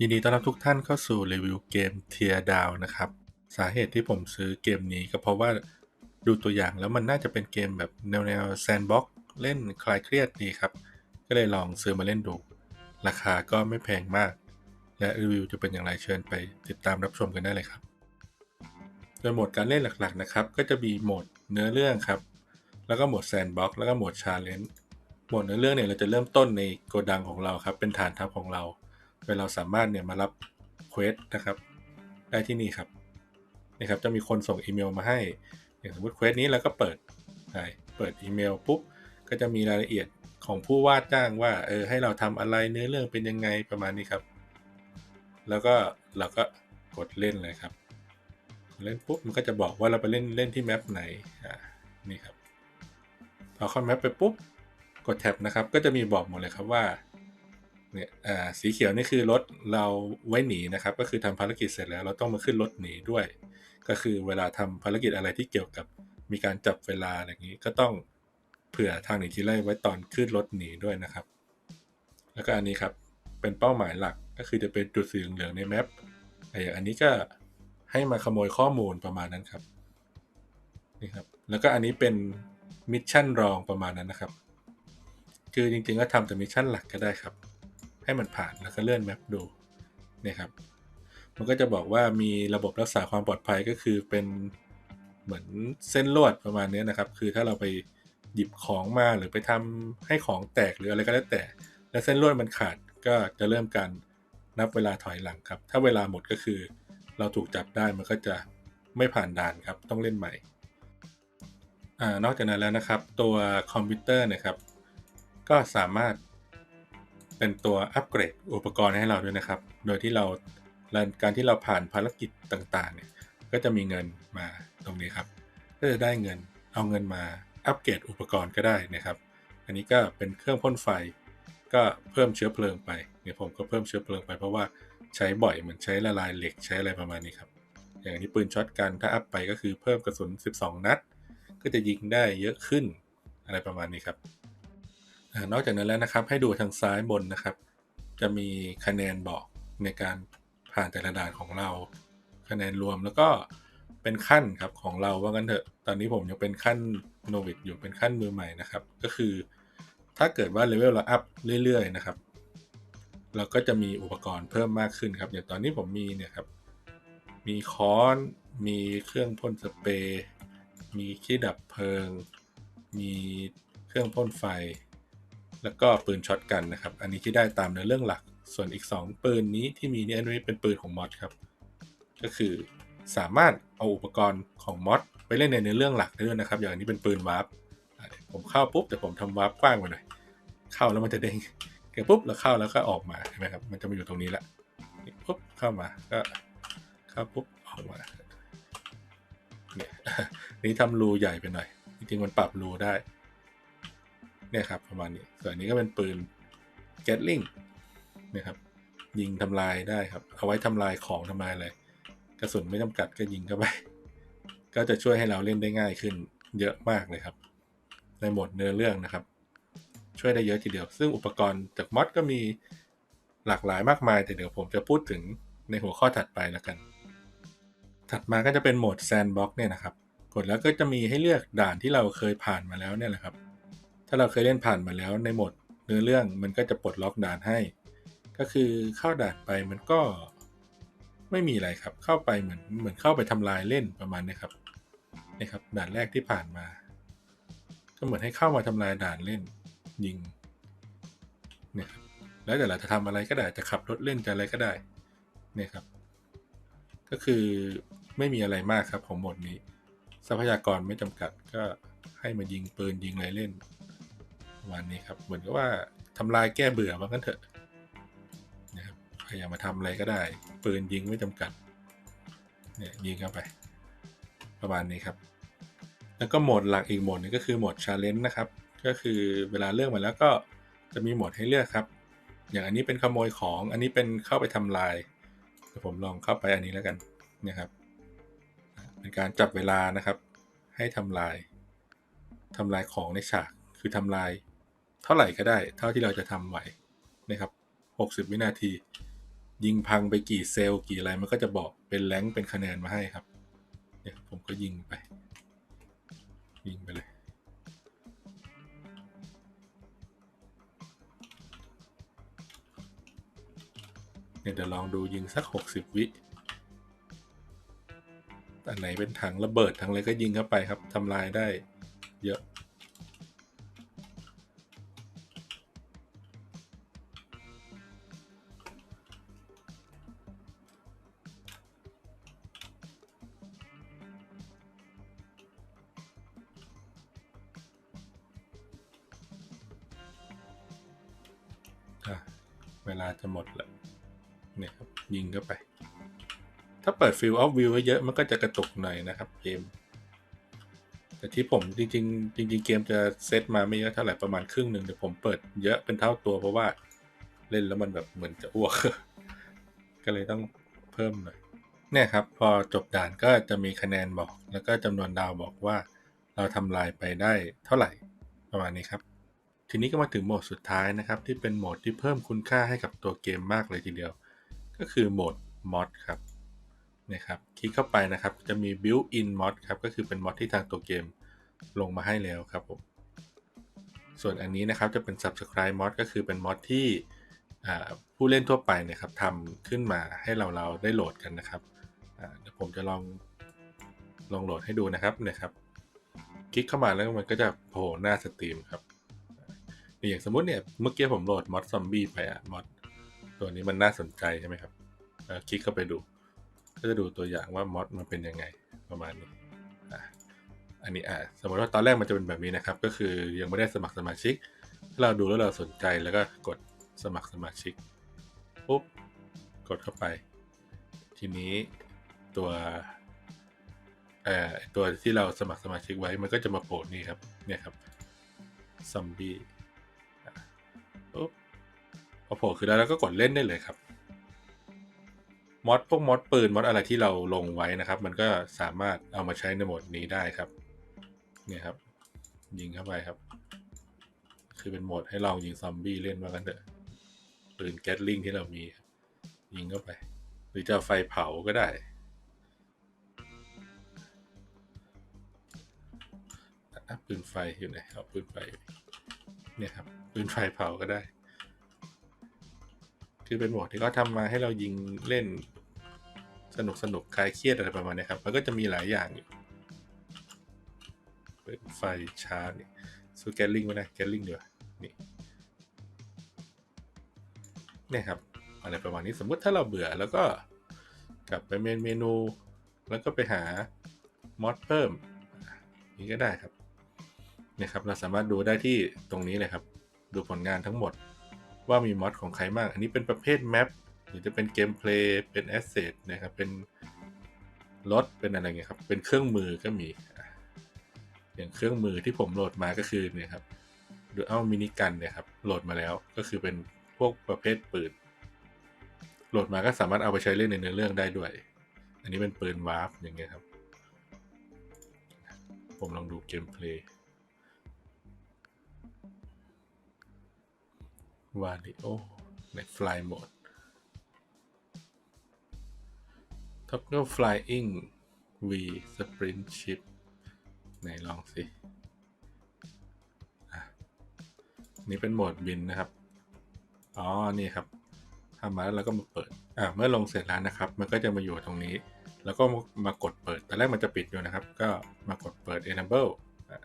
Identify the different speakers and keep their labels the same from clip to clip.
Speaker 1: ยินดีต้อนรับทุกท่านเข้าสู่รีวิวเกม Tear Down นะครับ สาเหตุที่ผมซื้อเกมนี้ก็เพราะว่าดูตัวอย่างแล้วมันน่าจะเป็นเกมแบบแนวแนวแซนด์บ็อกเล่นคลายเครียดดีครับ ก็เลยลองซื้อมาเล่นดู ราคาก็ไม่แพงมาก และรีวิวจะเป็นอย่างไรเชิญไปติดตามรับชมกันได้เลยครับ โดยโหมดการเล่นหลักๆนะครับ ก็จะมีโหมดเนื้อเรื่องครับ แล้วก็โหมดแซนด์บ็อกแล้วก็โหมดชาเลนจ์โหมดเนื้อเรื่องเนี่ยเราจะเริ่มต้นในโกดังของเราครับเป็นฐานทัพของเรา โดยเราสามารถเนี่ยมารับเควสนะครับ ได้ที่นี่ครับนี่ครับจะมีคนส่งอีเมลมาให้ อย่างสมมติเควสนี้เราก็เปิดใช่เปิดอีเมลปุ๊บก็จะมีรายละเอียดของผู้ว่าจ้างว่าเออให้เราทำอะไรเนื้อเรื่องเป็นยังไงประมาณนี้ครับ แล้วก็เราก็กดเล่นเลยครับ เล่นปุ๊บมันก็จะบอกว่าเราไปเล่นเล่นที่แมปไหนอ่านี่ครับพอเข้าแมปไปปุ๊บกดแท็บนะครับ ก็จะมีบอกหมดเลยครับว่า เนี่ยสีเขียวนี่คือรถเราไว้หนีนะครับ ก็คือทำภารกิจเสร็จแล้ว เราต้องมาขึ้นรถหนีด้วย ก็คือเวลาทำภารกิจอะไรที่เกี่ยวกับมีการจับเวลาอะไรอย่างนี้ก็ต้องเผื่อทางหนีทีไล่ไว้ตอนขึ้นรถหนีด้วยนะครับ แล้วก็อันนี้ครับเป็นเป้าหมายหลักก็คือจะเป็นจุดสีเหลืองในแมปอย่างอันนี้ก็ให้มาขโมยข้อมูลประมาณนั้นครับนี่ครับแล้วก็อันนี้เป็นมิชชั่นรองประมาณนั้นนะครับ คือจริงๆก็ทำแต่มิชชั่นหลักก็ได้ครับ ให้มันผ่านแล้วก็เลื่อนแมปดูนี่ครับ มันก็จะบอกว่ามีระบบรักษาความปลอดภัยก็คือเป็นเหมือนเส้นลวดประมาณนี้นะครับ คือถ้าเราไปหยิบของมาหรือไปทำให้ของแตกหรืออะไรก็แล้วแต่ แล้วเส้นลวดมันขาดก็จะเริ่มการนับเวลาถอยหลังครับ ถ้าเวลาหมดก็คือ เราถูกจับได้มันก็จะไม่ผ่านด่านครับ ต้องเล่นใหม่อนอกจากนั้นแล้วนะครับ ตัวคอมพิวเตอร์นะครับ ก็สามารถ เป็นตัวอัปเกรดอุปกรณ์ให้เราด้วยนะครับ โดยที่เราการที่เราผ่านภารกิจต่างๆเนี่ยก็จะมีเงินมาตรงนี้ครับ ก็จะได้เงินเอาเงินมาอัปเกรดอุปกรณ์ก็ได้นะครับ อันนี้ก็เป็นเครื่องพ่นไฟ ก็เพิ่มเชื้อเพลิงไปเนี่ยผมก็เพิ่มเชื้อเพลิงไปเพราะว่าใช้บ่อยเหมือนใช้ละลายเหล็กใช้อะไรประมาณนี้ครับ อย่างนี้ปืนช็อตกันถ้าอัพไปก็คือเพิ่มกระสุน 12 นัด ก็จะยิงได้เยอะขึ้นอะไรประมาณนี้ครับ นอกจากนั้นแล้วนะครับให้ดูทางซ้ายบนนะครับ จะมีคะแนนบอกในการผ่านแต่ละด่านของเรา คะแนนรวมแล้วก็เป็นขั้นครับของเราว่ากันเถอะตอนนี้ผมยังเป็นขั้นโนวิดอยู่เป็นขั้นมือใหม่นะครับ ก็คือถ้าเกิดว่าเลเวลเราอัพเรื่อยๆนะครับเราก็จะมีอุปกรณ์เพิ่มมากขึ้นครับอย่างตอนนี้ผมมีเนี่ยครับมีค้อน มีเครื่องพ่นสเปรย์มีขี้ดับเพลิง มีเครื่องพ่นไฟ แล้วก็ปืนช็อตกันนะครับ อันนี้ที่ได้ตามในเรื่องหลัก ส่วนอีก 2 ปืนนี้ที่มีเนี่ยอันนี้เป็นปืนของมอดครับ ก็คือสามารถเอาอุปกรณ์ของมอดไปเล่นในเนื้อเรื่องหลักได้ด้วยนะครับ อย่างนี้เป็นปืนวาร์ปผมเข้าปุ๊บแต่ผมทำวาร์ปกว้างไปหน่อยเข้าแล้วมันจะเด้งเกปุ๊บแล้วเข้าแล้วก็ออกมาใช่ไหมครับ มันจะมาอยู่ตรงนี้แหละปุ๊บเข้ามาก็เข้าปุ๊บออกมาเนี่ยนี่ทำรูใหญ่ไปหน่อย จริงๆมันปรับรูได้ เนี่ยครับประมาณนี้ ส่วนนี้ก็เป็นปืนแกตลิงนี่ครับยิงทำลายได้ครับ เอาไว้ทำลายของทำลายอะไรกระสุนไม่จำกัดก็ยิงเข้าไป ก็จะช่วยให้เราเล่นได้ง่ายขึ้นเยอะมากเลยครับ ในโหมดเนื้อเรื่องนะครับ ช่วยได้เยอะทีเดียว ซึ่งอุปกรณ์จากมอดก็มีหลากหลายมากมาย แต่เดี๋ยวผมจะพูดถึงในหัวข้อถัดไปแล้วกัน ถัดมาก็จะเป็นโหมดแซนด์บ็อกเนี่ยนะครับ กดแล้วก็จะมีให้เลือกด่านที่เราเคยผ่านมาแล้วเนี่ยแหละครับ ถ้าเราเคยเล่นผ่านมาแล้วในโหมดเนื้อเรื่องมันก็จะปลดล็อกด่านให้ ก็คือเข้าด่านไปมันก็ไม่มีอะไรครับ เข้าไปเหมือนเหมือนเข้าไปทำลายเล่นประมาณนี้ครับนี่ครับด่านแรกที่ผ่านมา ก็เหมือนให้เข้ามาทำลายด่านเล่นยิงเนี่ยครับแล้วแต่เราจะทำอะไรก็ได้จะขับรถเล่นจะอะไรก็ได้เนี่ยครับ ก็คือไม่มีอะไรมากครับของโหมดนี้ ทรัพยากรไม่จำกัดก็ให้มายิงปืนยิงอะไรเล่น ประมาณนี้ครับ เหมือนกับว่าทำลายแก้เบื่อว่างั้นเถอะนะครับใครอยากมาทำอะไรก็ได้ ปืนยิงไม่จำกัด เนี่ยยิงเข้าไป ประมาณนี้ครับ แล้วก็โหมดหลักอีกโหมดนึงก็คือโหมดชาเลนจ์นะครับ ก็คือเวลาเลือกมาแล้วก็จะมีโหมดให้เลือกครับ อย่างอันนี้เป็นขโมยของ อันนี้เป็นเข้าไปทำลายเดี๋ยวผมลองเข้าไปอันนี้แล้วกันเนี่ยครับ เป็นการจับเวลานะครับ ให้ทำลายทำลายของในฉาก คือทำลาย เท่าไหร่ก็ได้ เท่าที่เราจะทำไหวนะครับ 60 วินาที ยิงพังไปกี่เซลล์กี่อะไรมันก็จะบอกเป็นแรงเป็นคะแนนมาให้ครับเนี่ยผมก็ยิงไป ยิงไปเลยเนี่ยเดี๋ยวลองดูยิงสัก 60 วิอันไหนเป็นถังระเบิดถังอะไรก็ยิงเข้าไปครับทำลายได้เยอะ เวลาจะหมดแล้วเนี่ยครับยิงเข้าไป ถ้าเปิด Field of View ไว้เยอะมันก็จะกระตุกหน่อยนะครับเกม แต่ที่ผมจริง ๆ จริง ๆ เกมจะเซตมาไม่เยอะเท่าไหร่ประมาณครึ่งหนึ่งแต่ผมเปิดเยอะเป็นเท่าตัวเพราะว่าเล่นแล้วมันแบบเหมือนจะอ้วก ก็เลยต้องเพิ่มหน่อยเนี่ยครับ พอจบด่านก็จะมีคะแนนบอก แล้วก็จำนวนดาวบอกว่า เราทำลายไปได้เท่าไหร่ประมาณนี้ครับ ทีนี้ก็มาถึงโหมดสุดท้ายนะครับ ที่เป็นโหมดที่เพิ่มคุณค่าให้กับตัวเกมมากเลยทีเดียว ก็คือโหมด mod ครับนี่ยครับคลิกเข้าไปนะครับจะมี built in mod ครับก็คือเป็นมอดที่ทางตัวเกมลงมาให้แล้วครับผมส่วนอันนี้นะครับจะเป็น subscribe mod ก็คือเป็นมอดที่ผู้เล่นทั่วไปนะครับทำขึ้นมาให้เราเราได้โหลดกันนะครับเดี๋ยวผมจะลองลองโหลดให้ดูนะครับนี่ยครับ คลิกเข้ามาแล้วมันก็จะโผล่หน้าสตรีมครับ อย่างสมมติเนี่ยเมื่อกี้ผมโหลดมอดซอมบี้ไปอะมอดตัวนี้มันน่าสนใจใช่ไหมครับคลิกเข้าไปดู ก็จะดูตัวอย่างว่ามอดมันเป็นยังไงประมาณนี้อันนี้อะสมมติว่าตอนแรกมันจะเป็นแบบนี้นะครับ ก็คือยังไม่ได้สมัครสมาชิก ถ้าเราดูแล้วเราสนใจแล้วก็กดสมัครสมาชิกปุ๊บกดเข้าไป ทีนี้ตัวเอ่อตัวที่เราสมัครสมาชิกไว้มันก็จะมาโผล่นี่ครับเนี่ยครับซอมบี้ อโผล่ขึ้นแล้วเราก็กดเล่นได้เลยครับมอดพวกมอดปืนมอดอะไรที่เราลงไว้นะครับ มันก็สามารถเอามาใช้ในโหมดนี้ได้ครับเนี่ยครับ ยิงเข้าไปครับ คือเป็นโหมดให้ลองยิงซอมบี้เล่นว่ากันเถอะปืนแก๊สลิงที่เรามี ยิงเข้าไป หรือจะไฟเผาก็ได้ ปืนไฟอยู่ไหนเอาปืนไฟเนี่ยครับปืนไฟเผาก็ได้ คือเป็นหมดที่เขาทำมาให้เรายิงเล่นสนุกสนุกคลายเครียดอะไรประมาณนี้ครับ มันก็จะมีหลายอย่างอยู่ปืนไฟชาร์จสูแกลลิงไม่ได้แกลลิงเดียวานี่เนี่ยครับ อะไรประมาณนี้สมมุติถ้าเราเบื่อแล้วก็กลับไปเมนเมนู แล้วก็ไปหามอดเพิ่มนี่ก็ได้ครับนี่ครับ เราสามารถดูได้ที่ตรงนี้เลยครับ ดูผลงานทั้งหมด ว่ามีมอดของใครบ้าง อันนี้เป็นประเภทแมปหรือจะเป็นเกมเพลย์เป็นแอสเซทนะครับ เป็นรถเป็นอะไรเงี้ยครับ เป็นเครื่องมือก็มี อย่างเครื่องมือที่ผมโหลดมาก็คือเนี่ยครับดูเอามินิกันเนี่ยครับโหลดมาแล้วก็คือเป็นพวกประเภทปืนโหลดมาก็สามารถเอาไปใช้เล่นในเนื้อเรื่องได้ด้วย อันนี้เป็นปืนวาร์ปอย่างเงี้ยครับ ผมลองดูเกมเพลย์ วาริโอใน Fly Mode Toggle Flying V Sprint Ship ไหนลองสิอะนี่เป็นโหมดบินนะครับ อ๋อ นี่ครับทำมาแล้วเราก็มาเปิด อะเมื่อลงเสร็จแล้วนะครับ มันก็จะมาอยู่ตรงนี้ แล้วก็มากดเปิด แต่แรกมันจะปิดอยู่นะครับ ก็มากดเปิด enable อะ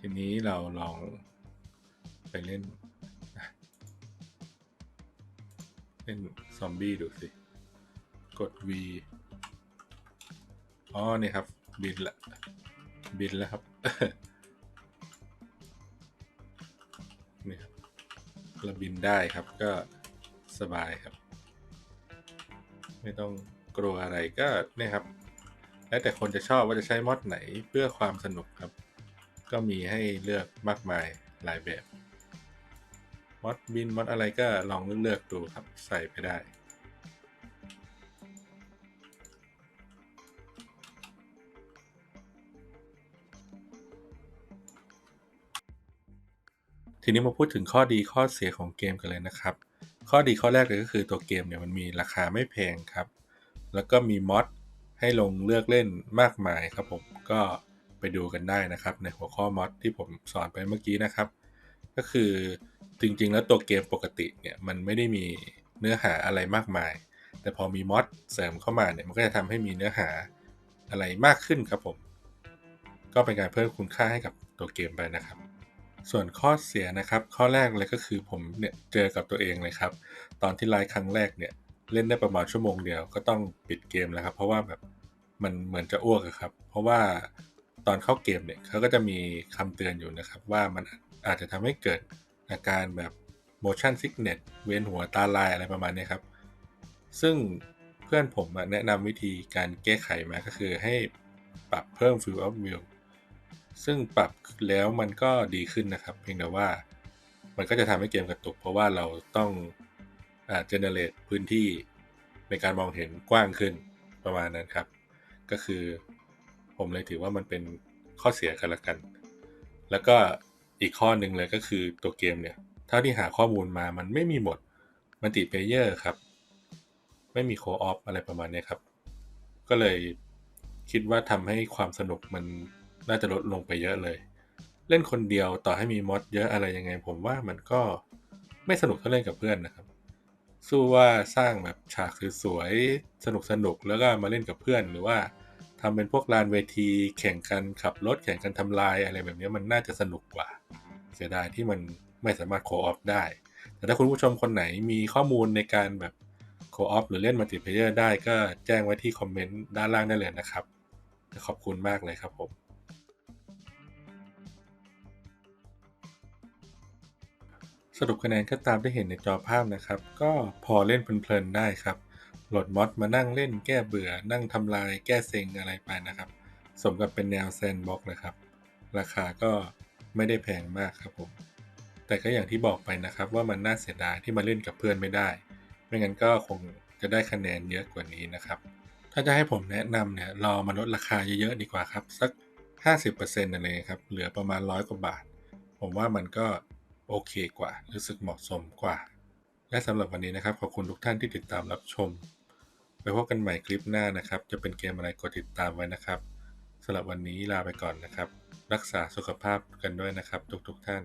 Speaker 1: ทีนี้เราลองไปเล่น เล่นซอมบี้ดูสิ กด V อ๋อ นี่ครับ บินละ บินแล้วครับ นี่ครับเราบินได้ครับก็สบายครับ ไม่ต้องกลัวอะไรก็เนี่ยครับ แล้วแต่คนจะชอบว่าจะใช้มอดไหนเพื่อความสนุกครับ ก็มีให้เลือกมากมายหลายแบบ มอดบินมอดอะไรก็ลองเลือกดูครับใส่ไปได้ทีนี้มาพูดถึงข้อดีข้อเสียของเกมกันเลยนะครับ ข้อดีข้อแรกเลยก็คือตัวเกมเนี่ยมันมีราคาไม่แพงครับ แล้วก็มีมอดให้ลงเลือกเล่นมากมายครับผมก็ไปดูกันได้นะครับ ในหัวข้อมอดที่ผมสอนไปเมื่อกี้นะครับ ก็คือ จริง ๆ แล้วตัวเกมปกติเนี่ยมันไม่ได้มีเนื้อหาอะไรมากมาย แต่พอมีมอดเสริมเข้ามาเนี่ยมันก็จะทำให้มีเนื้อหาอะไรมากขึ้นครับผม ก็เป็นการเพิ่มคุณค่าให้กับตัวเกมไปนะครับ ส่วนข้อเสียนะครับ ข้อแรกเลยก็คือผมเนี่ยเจอกับตัวเองเลยครับ ตอนที่ไลฟ์ครั้งแรกเนี่ยเล่นได้ประมาณชั่วโมงเดียวก็ต้องปิดเกมแล้วครับ เพราะว่าแบบมันเหมือนจะอ้วกอะครับ เพราะว่าตอนเข้าเกมเนี่ยเขาก็จะมีคำเตือนอยู่นะครับ ว่ามันอาจจะทำให้เกิด อาการแบบ motion sickness เวียนหัวตาลายอะไรประมาณนี้ครับ ซึ่งเพื่อนผมแนะนำวิธีการแก้ไขมาก็คือให้ปรับเพิ่ม field of view ซึ่งปรับแล้วมันก็ดีขึ้นนะครับ เพียงแต่ว่ามันก็จะทำให้เกมกระตุก เพราะว่าเราต้องอ่า generate พื้นที่ในการมองเห็นกว้างขึ้นประมาณนั้นครับ ก็คือผมเลยถือว่ามันเป็นข้อเสียกันละกัน แล้วก็ อีกข้อหนึ่งเลยก็คือตัวเกมเนี่ยเท่าที่หาข้อมูลมามันไม่มีหมดมัลติเพเยอร์ครับ ไม่มีโคออฟอะไรประมาณนี้ครับ ก็เลยคิดว่าทำให้ความสนุกมันน่าจะลดลงไปเยอะเลย เล่นคนเดียวต่อให้มีมอดเยอะอะไรยังไง ผมว่ามันก็ไม่สนุกเท่าเล่นกับเพื่อนนะครับ สู้ว่าสร้างแบบฉากสวยๆสนุกสนุกแล้วก็มาเล่นกับเพื่อนหรือว่าทำเป็นพวกลานเวที แข่งกันขับรถแข่งกันทำลายอะไรแบบนี้มันน่าจะสนุกกว่า เสียดายที่มันไม่สามารถโคออฟได้ แต่ถ้าคุณผู้ชมคนไหนมีข้อมูลในการแบบโคออฟหรือเล่นมัลติเพเยอร์ได้ก็แจ้งไว้ที่คอมเมนต์ด้านล่างได้เลยนะครับ ขอบคุณมากเลยครับผม สรุปคะแนนก็ตามที่เห็นในจอภาพนะครับ ก็พอเล่นเพลินๆได้ครับโหลดมอดมานั่งเล่นแก้เบื่อ นั่งทำลายแก้เซ็งอะไรไปนะครับ สมกับเป็นแนวแซนบ็อกนะครับ ราคาก็ ไม่ได้แพงมากครับผม แต่ก็อย่างที่บอกไปนะครับว่ามันน่าเสียดายที่มาเล่นกับเพื่อนไม่ได้ ไม่งั้นก็คงจะได้คะแนนเยอะกว่านี้นะครับ ถ้าจะให้ผมแนะนำเนี่ยรอมาลดราคาเยอะๆดีกว่าครับ สัก 50%อะไรครับ เหลือประมาณร้อยกว่าบาท ผมว่ามันก็โอเคกว่า รู้สึกเหมาะสมกว่า และสำหรับวันนี้นะครับ ขอบคุณทุกท่านที่ติดตามรับชม ไปพบกันใหม่คลิปหน้านะครับ จะเป็นเกมอะไรกดติดตามไว้นะครับ สำหรับวันนี้ลาไปก่อนนะครับ รักษาสุขภาพกันด้วยนะครับ ทุกๆท่าน